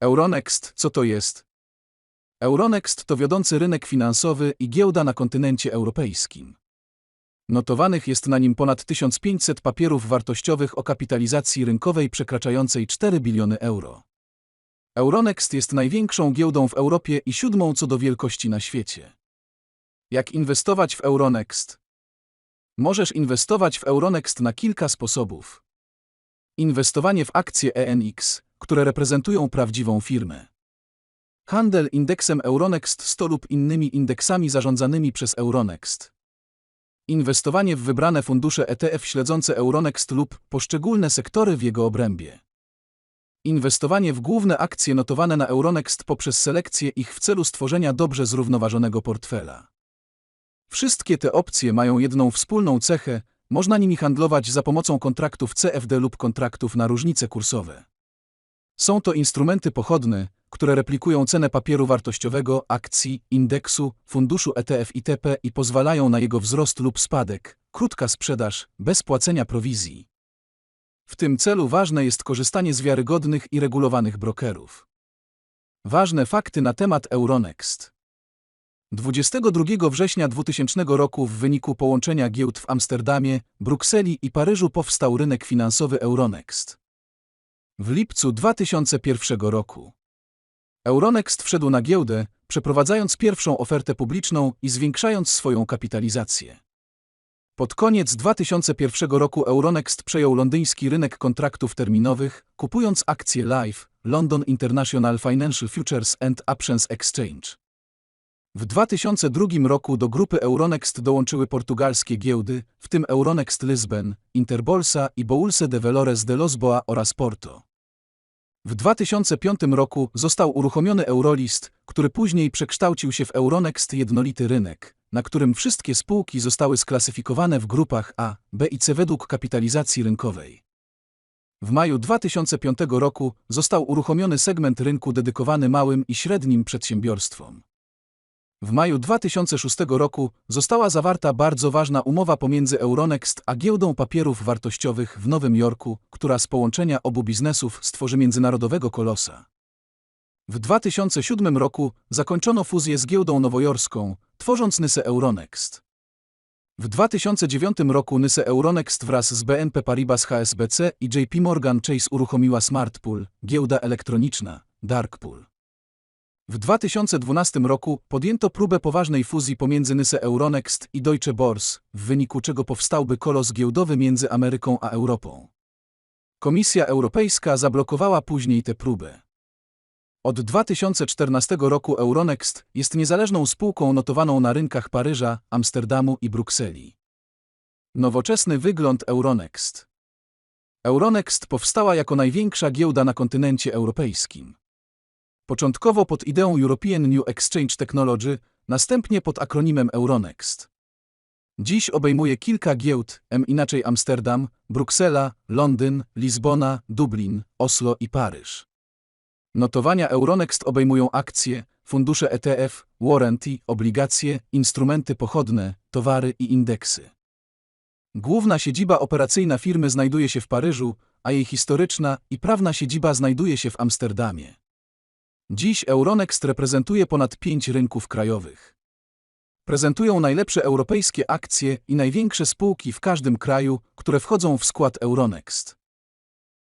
Euronext, co to jest? Euronext to wiodący rynek finansowy i giełda na kontynencie europejskim. Notowanych jest na nim ponad 1500 papierów wartościowych o kapitalizacji rynkowej przekraczającej 4 biliony euro. Euronext jest największą giełdą w Europie i siódmą co do wielkości na świecie. Jak inwestować w Euronext? Możesz inwestować w Euronext na kilka sposobów. Inwestowanie w akcje ENX, które reprezentują prawdziwą firmę. Handel indeksem Euronext 100 lub innymi indeksami zarządzanymi przez Euronext. Inwestowanie w wybrane fundusze ETF śledzące Euronext lub poszczególne sektory w jego obrębie. Inwestowanie w główne akcje notowane na Euronext poprzez selekcję ich w celu stworzenia dobrze zrównoważonego portfela. Wszystkie te opcje mają jedną wspólną cechę, można nimi handlować za pomocą kontraktów CFD lub kontraktów na różnice kursowe. Są to instrumenty pochodne, które replikują cenę papieru wartościowego, akcji, indeksu, funduszu ETF itp. i pozwalają na jego wzrost lub spadek, krótka sprzedaż, bez płacenia prowizji. W tym celu ważne jest korzystanie z wiarygodnych i regulowanych brokerów. Ważne fakty na temat Euronext. 22 września 2000 roku w wyniku połączenia giełd w Amsterdamie, Brukseli i Paryżu powstał rynek finansowy Euronext. W lipcu 2001 roku Euronext wszedł na giełdę, przeprowadzając pierwszą ofertę publiczną i zwiększając swoją kapitalizację. Pod koniec 2001 roku Euronext przejął londyński rynek kontraktów terminowych, kupując akcje Live, London International Financial Futures and Options Exchange. W 2002 roku do grupy Euronext dołączyły portugalskie giełdy, w tym Euronext Lisbon, Interbolsa i Bolsa de Valores de Lisboa oraz Porto. W 2005 roku został uruchomiony Eurolist, który później przekształcił się w Euronext jednolity rynek, na którym wszystkie spółki zostały sklasyfikowane w grupach A, B i C według kapitalizacji rynkowej. W maju 2005 roku został uruchomiony segment rynku dedykowany małym i średnim przedsiębiorstwom. W maju 2006 roku została zawarta bardzo ważna umowa pomiędzy Euronext a giełdą papierów wartościowych w Nowym Jorku, która z połączenia obu biznesów stworzy międzynarodowego kolosa. W 2007 roku zakończono fuzję z giełdą nowojorską, tworząc Nysę Euronext. W 2009 roku Nysę Euronext wraz z BNP Paribas HSBC i JP Morgan Chase uruchomiła Smartpool, giełda elektroniczna, Darkpool. W 2012 roku podjęto próbę poważnej fuzji pomiędzy Nysę Euronext i Deutsche Börse, w wyniku czego powstałby kolos giełdowy między Ameryką a Europą. Komisja Europejska zablokowała później tę próbę. Od 2014 roku Euronext jest niezależną spółką notowaną na rynkach Paryża, Amsterdamu i Brukseli. Nowoczesny wygląd Euronext Euronext powstała jako największa giełda na kontynencie europejskim. Początkowo pod ideą European New Exchange Technology, następnie pod akronimem Euronext. Dziś obejmuje kilka giełd, m inaczej Amsterdam, Bruksela, Londyn, Lizbona, Dublin, Oslo i Paryż. Notowania Euronext obejmują akcje, fundusze ETF, warranty, obligacje, instrumenty pochodne, towary i indeksy. Główna siedziba operacyjna firmy znajduje się w Paryżu, a jej historyczna i prawna siedziba znajduje się w Amsterdamie. Dziś Euronext reprezentuje ponad pięć rynków krajowych. Prezentują najlepsze europejskie akcje i największe spółki w każdym kraju, które wchodzą w skład Euronext.